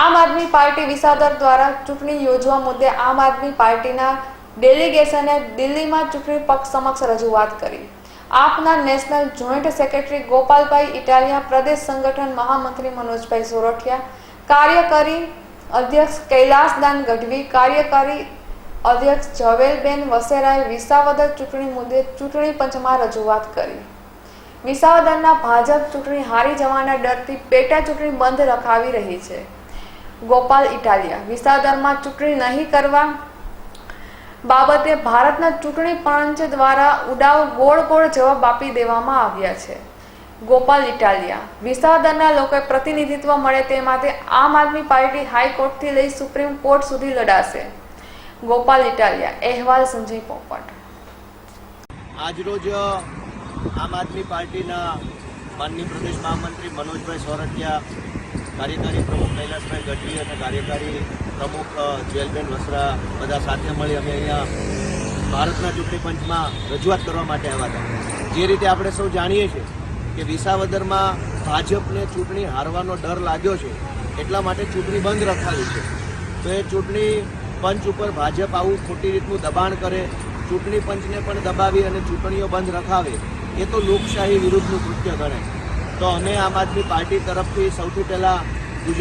આમ આદમી પાર્ટી વિસાદર દ્વારા ચૂંટણી યોજવા મુદ્દે આમ આદમી પાર્ટીના ડેલિગેશને દિલ્હીમાં ચૂંટણી પક્ષ સમક્ષ રજૂઆત કરી. આપના national joint secretary Gopalbhai Italia, પ્રદેશ સંગઠન મહામંત્રી મનોજભાઈ સોરઠિયા, કાર્યકારી અધ્યક્ષ કૈલાસદાન ગઢવી, કાર્યકારી અધ્યક્ષ ઝવેલબેન વસેરાએ વિસાવદર ચૂંટણી મુદ્દે ચૂંટણી પંચમાં રજૂઆત કરી. વિસાવદરના ભાજપ ચૂંટણી હારી જવાના ડરથી પેટા ચૂંટણી બંધ રખાવી રહી છે. ગોપાલ ઇટાલિયા. વિસાદરમાં ચૂંટણી નહીં કરવા બાબતે ભારતના ચૂંટણી પંચ દ્વારા ઉડાવ ગોળ ગોળ જવાબ આપી દેવામાં આવ્યા છે. ગોપાલ ઇટાલિયા. વિસાદરના લોકોએ પ્રતિનિધિત્વ મળે તે માટે આમ આદમી પાર્ટી હાઈકોર્ટથી લઈ સુપ્રીમ કોર્ટ સુધી લડાશે. ગોપાલ ઇટાલિયા, અહેવાલ સંજય પોપટ. આજરોજ આમ આદમી પાર્ટીના માનનીય પ્રદેશ મહામંત્રી મનોજભાઈ સોરઠિયા કાર્યકારી પ્રમુખ કૈલાસભાઈ ગઢવી અને કાર્યકારી પ્રમુખ જેલબેન વસરા બધા સાથે મળી અમે અહીંયા ભારતના ચૂંટણી પંચમાં રજૂઆત કરવા માટે આવ્યા હતા. જે રીતે આપણે સૌ જાણીએ છીએ કે વિસાવદરમાં ભાજપને ચૂંટણી હારવાનો ડર લાગ્યો છે, એટલા માટે ચૂંટણી બંધ રખાવી છે. તો એ ચૂંટણી પંચ ઉપર ભાજપ આવું ખોટી રીતનું દબાણ કરે, ચૂંટણી પંચને પણ દબાવી અને ચૂંટણીઓ બંધ રખાવે, એ તો લોકશાહી વિરુદ્ધનું કૃત્ય ગણે તો અમે આમ આદમી પાર્ટી તરફથી સૌથી પહેલાં